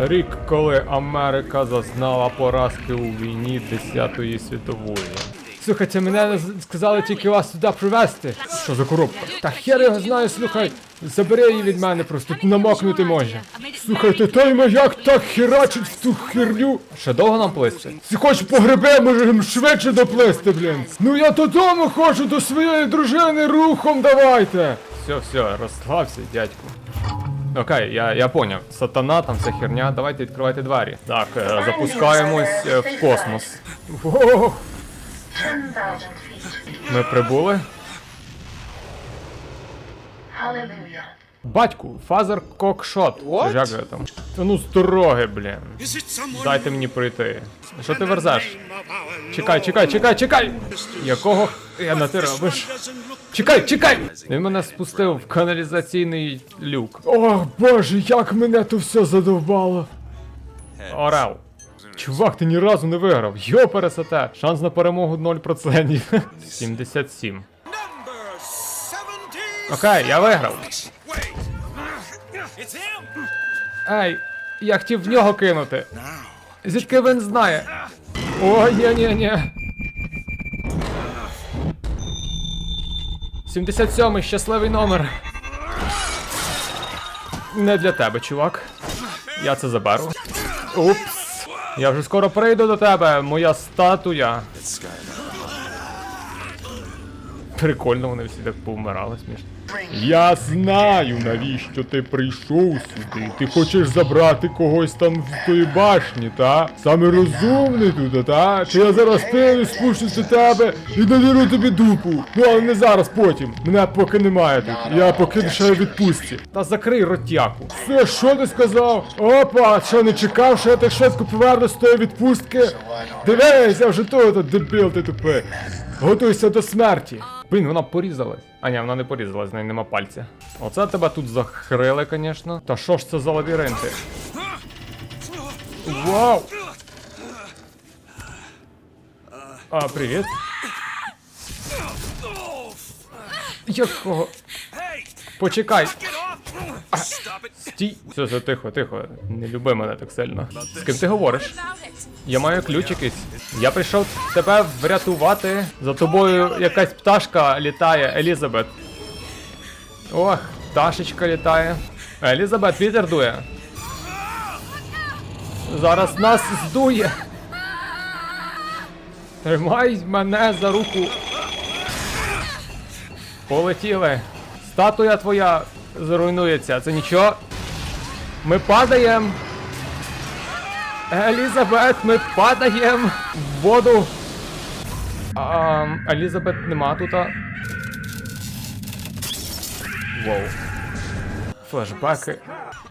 Рік, коли Америка зазнала поразки у війні 10-ї світової. Слухайте, мене сказали тільки вас сюди привезти. Що за коробка? Та хер його знаю, слухай. Забери її від мене просто, намокнути може. Слухайте, той маяк так херачить в ту херню. Ще довго нам плисти? Ти хочеш по гриби, можемо швидше доплисти, блін. Ну я додому хочу до своєї дружини рухом давайте. Все, все, розслабся, дядьку. Окей, я, я поняв. Сатана, там вся херня. Давайте відкривайте двері. Так, е, запускаємось е, в космос. Ого, 10,000 feet. ми прибули. Hallelujah. Батьку, фазер кокшот. Як ви там? Та ну з блін. Дайте мені пройти. Що ти верзеш? Чекай, чекай, чекай, чекай! Якого хрена ти робиш? Чекай, чекай! Він мене спустив в каналізаційний люк. О, боже, як мене тут все задовбало. Орел. Чувак, ти ні разу не виграв. Йо, пересете. Шанс на перемогу 0%. 77. Окей, я виграв. Ей, я хотів в нього кинути. Звідки він знає? О, ні, ні, ні. 77-й щасливий номер. Не для тебе, чувак. Я це заберу. Упс. Я вже скоро прийду до тебе, моя статуя. Прикольно, вони всі так повмирали смішно. Я знаю, навіщо ти прийшов сюди. Ти хочеш забрати когось там з тої башні, та? Саме розумний тут, та? Чи я зараз пилю спущусь до тебе і надіру тобі дупу. Ну, але не зараз, потім. Мене поки немає тут. Я поки ще відпустці. Та закрий ротяку. Все, що ти сказав? Опа, що не чекав, що я так швидко повернусь з тої відпустки? Дивись, я вже тут, дебіл ти тупий. Готуйся до смерті. Блін, вона порізалась. А ні, вона не порізалась, з неї нема пальця. Оце тебе тут захрили, звісно. Та що ж це за лабіринти? Вау! А, привіт. Якого? Почекай. Стій. Все, все, тихо, тихо. Не люби мене так сильно. З ким ти говориш? Я маю ключ якийсь. Я прийшов тебе врятувати. За тобою якась пташка літає, Елізабет. Ох, пташечка літає. Елізабет, вітер дує. Зараз нас здує. Тримай мене за руку. Полетіли. Статуя твоя зруйнується. Це нічого. Ми падаємо. Елізабет, ми падаємо в воду. А, Елізабет нема тут. Воу. Флешбеки.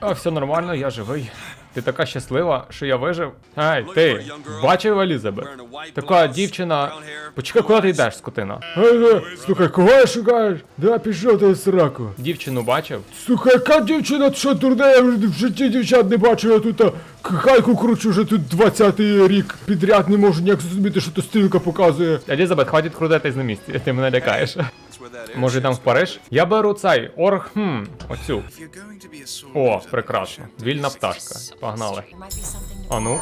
А, все нормально, я живий. Ти така щаслива, що я вижив. Ей, ти бачив Елізабет? Така дівчина. Почекай, куди ти йдеш, скотина? Ей, слухай, кого шукаєш? Да пішов ти сраку. Дівчину бачив? Слухай, яка дівчина, ти що дурне, я вже в житті дівчат не бачив, я тут а, хайку кручу вже тут 20-й рік підряд не можу ніяк зрозуміти, що то стрілка показує. Елізабет, хватить крутитись на місці, ти мене лякаєш. Може йдемо в Париж? Я беру цей орг, хм, оцю. О, прекрасно. Вільна пташка. Погнали. А ну,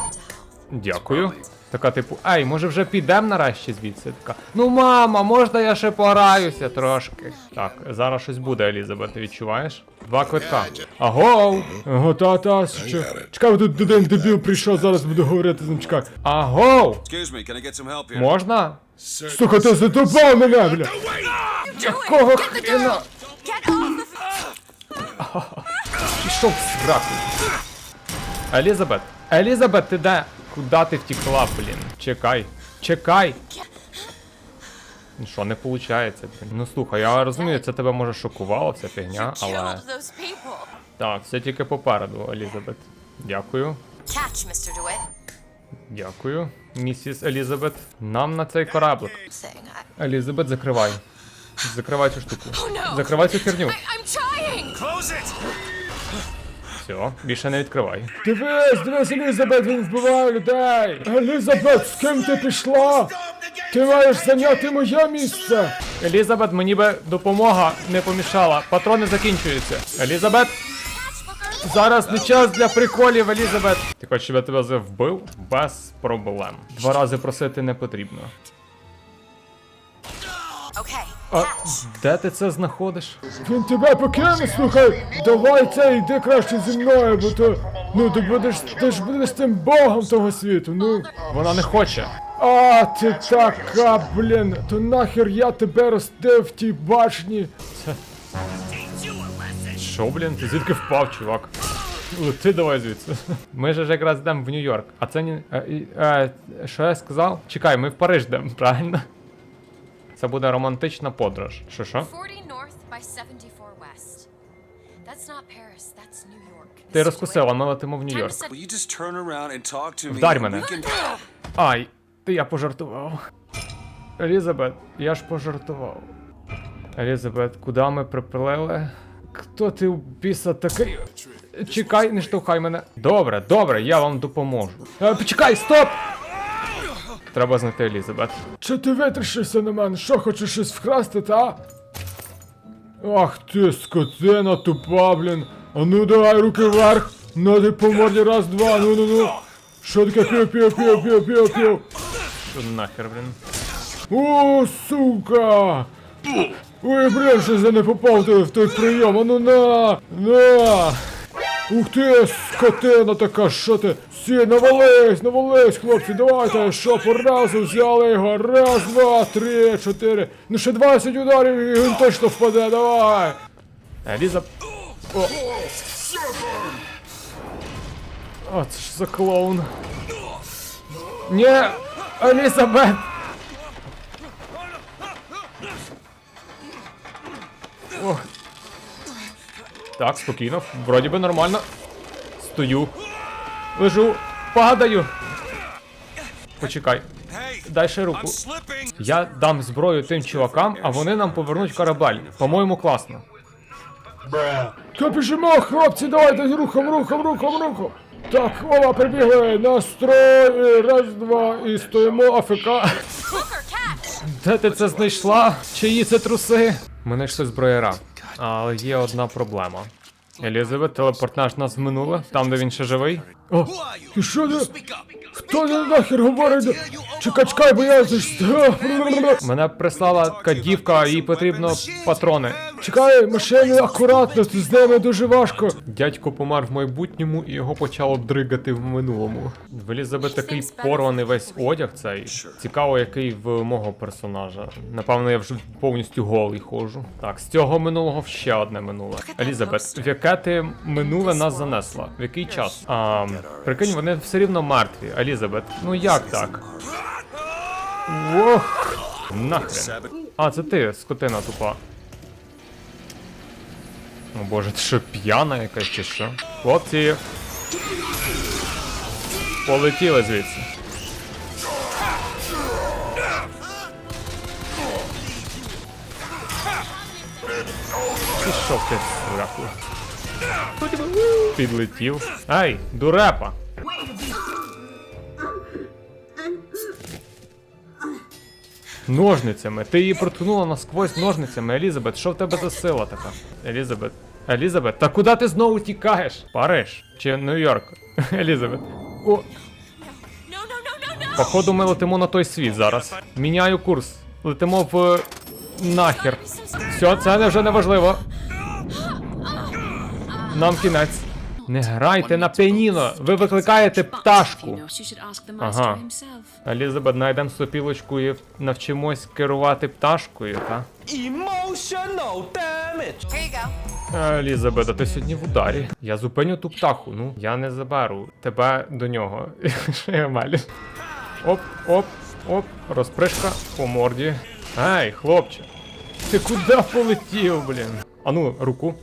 дякую. Така типу, ей, може вже підемо нарешті звідси? Така. Ну мама, можна я ще пограюся трошки. Так, зараз щось буде, Елізабет, ти відчуваєш? Два квитка. Агоу! Ого, та, та, що? Чекай, тут один дебіл прийшов, зараз буду говорити з ним, чекай. Here? Можна? Слухай, ти задовбав мене, бля! Якого хрена? Пішов в сраку. Елізабет, Елізабет, ти де? Куда ти втекла, блін? Чекай, чекай. Ну що, не виходить, блін. Ну слухай, я розумію, це тебе може шокувало, вся фігня, але. Так, все тільки попереду, Елізабет. Дякую. Catch, Mr. DeWitt. Дякую, місіс Елізабет. Нам на цей кораблик. Елізабет, закривай. Закривай цю штуку. Oh! Закривай цю херню. Все, більше не відкривай. Дивись, дивись, Елізабет, він вбиває людей. Елізабет, з ким ти пішла? Ти маєш зайняти моє місце. Елізабет, мені би допомога не помішала. Патрони закінчуються. Елізабет, Зараз не час для приколів, Елізабет. Ти хочеш, щоб я тебе вбив? Без проблем. Два рази просити не потрібно. А де ти це знаходиш? Він тебе покине, слухай, давай це, йди краще зі мною, бо то. Ну ти будеш, ти ж будеш тим богом того світу, ну. Вона не хоче. А, ти така, блін, то нахер я тебе ростив в тій башні. Що, блін, ти звідки впав, чувак? Лети давай звідси. Ми ж якраз йдемо в Нью-Йорк. А це не. е, що я сказав? Чекай, ми в Париж йдемо, правильно? Це буде романтична подорож. Що що? 40 north by 74 west. That's not Paris, that's New York. Ти розкусила, ми летимо в Нью-Йорк. Вдарь мене. Ай, ти я пожартував. Елізабет, я ж пожартував. Елізабет, куди ми приплили? Хто ти у біса такий? Чекай, не штовхай мене. Добре, добре, я вам допоможу. Е, почекай, стоп! Треба знайти Елізабет. Чи ти витрішився на мене? Що хочеш щось вкрасти, та? Ах ти, скотина тупа, блін. А ну давай руки вверх. Ну ти по морді раз, два, ну ну ну. Що таке пів, пів, пів, пів, пів, пів. Що нахер, блін. О, сука! Ой, блін, щось я не попав в той прийом. А ну на! На! Ух ти, скотина така, що ти? Всі, навались, навались, хлопці, давайте, що по разу взяли його. Раз, два, три, чотири. Ну ще 20 ударів і він точно впаде, давай! Елізабет. О. О, це ж за клоун. Ні, Елізабет! Так, спокійно, вроді би нормально. Стою. Лежу, падаю. Почекай. Дай ще руку. Я дам зброю тим чувакам, а вони нам повернуть корабель. По-моєму, класно. То біжимо, хлопці, давайте рухом, рухом, рухом, рухом. Так, ова, прибігли, настрой, раз, два, і стоїмо, АФК. Де ти це знайшла? Чиї це труси? Ми знайшли зброєра. Але є одна проблема. Елізабет, телепортнаш нас в там де він ще живий. О, і що ти? Хто ти нахер говорить? Чекай, чекай, бо я здесь. Мене прислала кадівка, їй потрібно патрони. Чекай, машини акуратно, тут з ними дуже важко. Дядько помер в майбутньому і його почало дригати в минулому. В Елізабет такий порваний весь одяг цей. Цікаво, який в мого персонажа. Напевно, я вже повністю голий ходжу. Так, з цього минулого ще одне минуле. Елізабет, в яке ти минуле нас занесла? В який час? А, прикинь, вони все рівно мертві. Елізабет, ну як так? Ох, нахрен. А, це ти, скотина тупа. О боже, ти що п'яна якась чи що? Хлопці. Полетіли звідси. Пішов ти сраку. Підлетів. Ай, дурепа. Ножницями. Ти її проткнула насквозь ножницями. Елізабет, що в тебе за сила така? Елізабет. Елізабет, та куди ти знову тікаєш? Париж чи Нью-Йорк? Елізабет. О, походу ми летимо на той світ зараз. Міняю курс. Летимо в е, нахер. Все, це вже не важливо. Нам кінець. Не грайте на піаніно. Ви викликаєте пташку. Ага. Елізабет, знайдемо сопілочку і навчимось керувати пташкою, та? Елізабет, а ти сьогодні в ударі. Я зупиню ту птаху, ну. Я не заберу тебе до нього. Оп, оп, оп, розпришка по морді. Ей, хлопче. Ти куди полетів, блін? Ану, руку.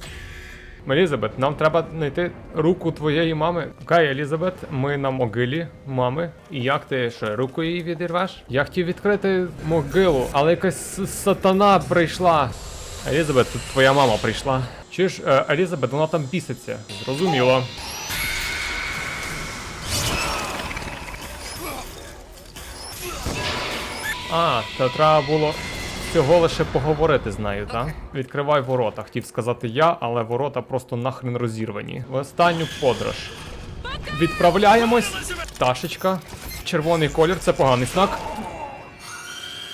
Елізабет, нам треба знайти руку твоєї мами. Окей, Елізабет, ми на могилі мами. І як ти що, руку її відірвеш? Я хотів відкрити могилу, але якась сатана прийшла. Елізабет, тут твоя мама прийшла. Чи ж, е, Елізабет, вона там біситься. Зрозуміло. А, це треба було всього лише поговорити з нею, так? Відкривай ворота. Хотів сказати я, але ворота просто нахрен розірвані. В останню подорож. Відправляємось. Пташечка. Червоний колір, це поганий знак.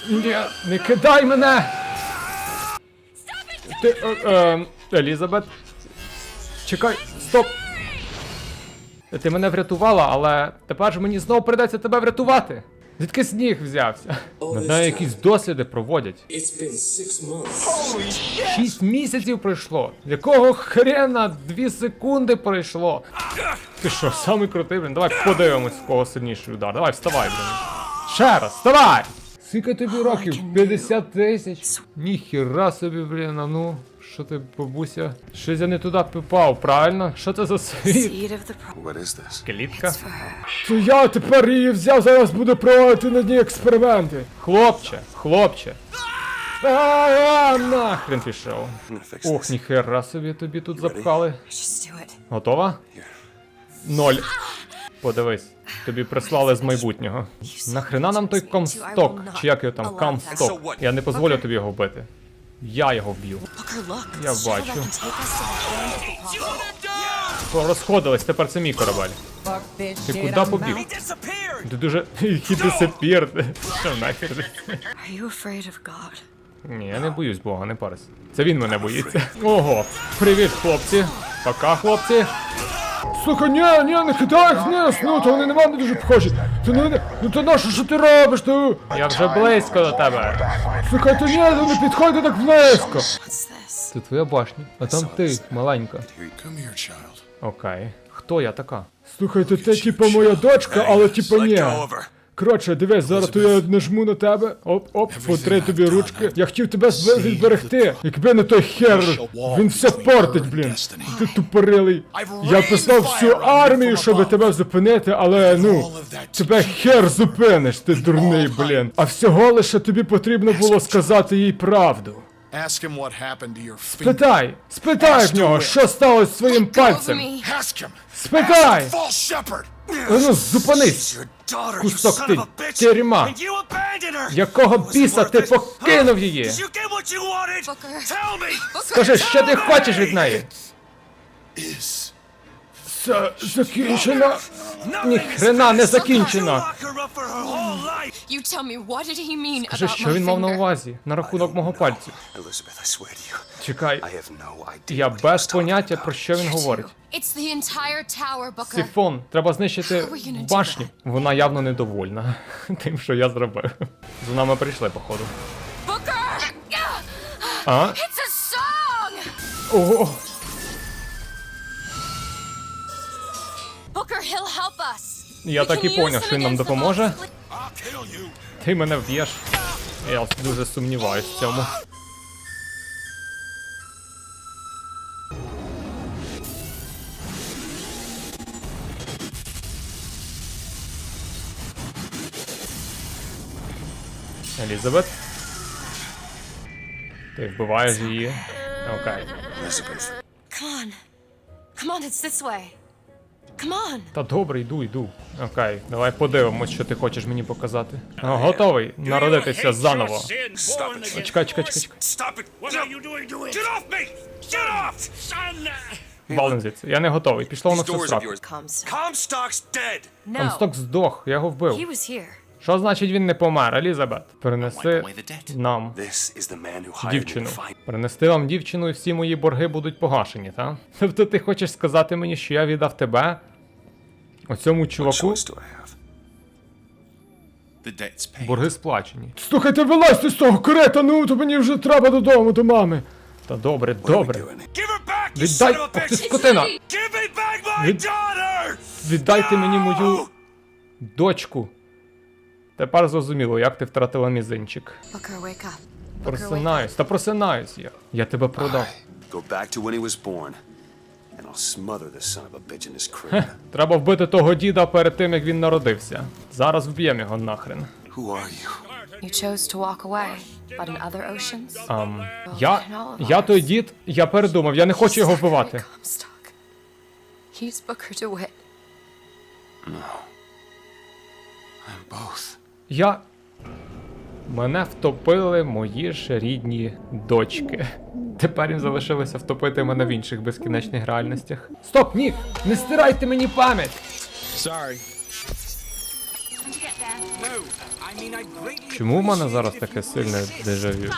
Ні, не кидай мене! Ти. Е, е, Елізабет. Чекай, стоп! Ти мене врятувала, але тепер ж мені знову придеться тебе врятувати. Звідки сніг взявся? Над якісь досліди проводять. Шість місяців пройшло. Якого хрена дві секунди пройшло? Ти що, самий крутий, блін? Давай подивимось, в кого сильніший удар. Давай, вставай, блін. Ще раз, вставай! Скільки тобі років? 50 тисяч? Ніхіра собі, блін, а ну. Що ти, бабуся? Щось я не туди попав, правильно? Що це за світ? What is this? Клітка? То я тепер її взяв, зараз буду проводити на ній експерименти. Хлопче, хлопче. А, нахрен пішов. Ох, ніхера собі тобі тут запхали. Готова? Ноль. Подивись, тобі прислали з майбутнього. Нахрена нам той комсток? Чи як його там? Камсток. Я не дозволю тобі його вбити. Я його вб'ю. Я бачу. Розходились, тепер це мій корабель. Ти куди побіг? Ти дуже. He. Що нахер? Ні, я не боюсь Бога, не парись. Це він мене боїться. Ого, привіт, хлопці. Пока, хлопці. Слухай, ні, ні, не кидай їх вниз, ну то вони на мене дуже похожі. Ти не, ну то нащо, що ти робиш? Ти... Я вже близько до тебе. Слухай, то ні, то не підходь так близько. Це твоя башня. А там ти, маленька. Окей. Хто я така? Слухай, то ти типа моя дочка, але типа ні. Коротше, дивись, зараз то я нажму на тебе. Оп, оп, потри тобі ручки. Я хотів тебе відберегти. Якби не той хер, він все портить, блін. Ти тупорилий. Я послав всю армію, щоб тебе зупинити, але ну. Тебе хер зупиниш, ти дурний, блін. А всього лише тобі потрібно було сказати їй правду. Спитай, спитай в нього, що сталося з своїм пальцем. Спитай! Ну, зупинись! Кусок son ти of a bitch! дерьма. And you abandoned her! Якого біса ти it? покинув її? Скажи, що ти хочеш від неї? Is Це закінчено. Nothing Ні is хрена не закінчено. Lock her up for her whole life. You tell me, what did he mean Скажи, about що my він мав на finger? увазі на рахунок мого пальцю. Elizabeth, I swear to you, Чекай, I have no idea. я what he без was talking поняття about. про що він говорить. It's the entire tower, Booker. Сифон, треба знищити How are we gonna do башню. Вона явно недовольна тим, що я зробив. За нами прийшли, походу. Booker! А? It's a song! Ого! Booker, he'll help us. Я We так і can use поняв, що він нам against the допоможе. I'll kill you. Ти мене вб'єш. Я дуже сумніваюсь в цьому. Елізабет. Ти вбиваєш її. Окей. Elizabeth, Come on. Come on, it's this way. Come. Та добре, йду, йду. Окей, давай подивимось, що ти хочеш мені показати. Готовий народитися заново. Чекай, чекай, чекай, чекай. Stop it. What are you doing to it? Get off me! Get off! Son! Вален звідси. Я не готовий. Пішло воно все. No. Комсток здох, я його He вбив. Що значить він не помер, Елізабет? Перенеси нам дівчину. Перенести вам дівчину і всі мої борги будуть погашені, та? Тобто ти хочеш сказати мені, що я віддав тебе? Оцьому чуваку борги сплачені. Слухайте, вилазьте з того карета, ну то мені вже треба додому до мами. Та добре, добре. Віддай, ох ти скотина! Від- Віддайте мені мою дочку. Тепер зрозуміло, як ти втратила мізинчик. Просинаюсь, та просинаюсь я. Я тебе продав. Треба вбити того діда перед тим, як він народився. Зараз вб'єм його нахрен. Ам, я. Я той дід, я передумав, я не хочу його вбивати. He's Booker DeWitt. I'm both. Я. Мене втопили мої ж рідні дочки. Тепер їм залишилося втопити мене в інших безкінечних реальностях. Стоп, ні! Не стирайте мені пам'ять! Чому в мене зараз таке сильне дежавю?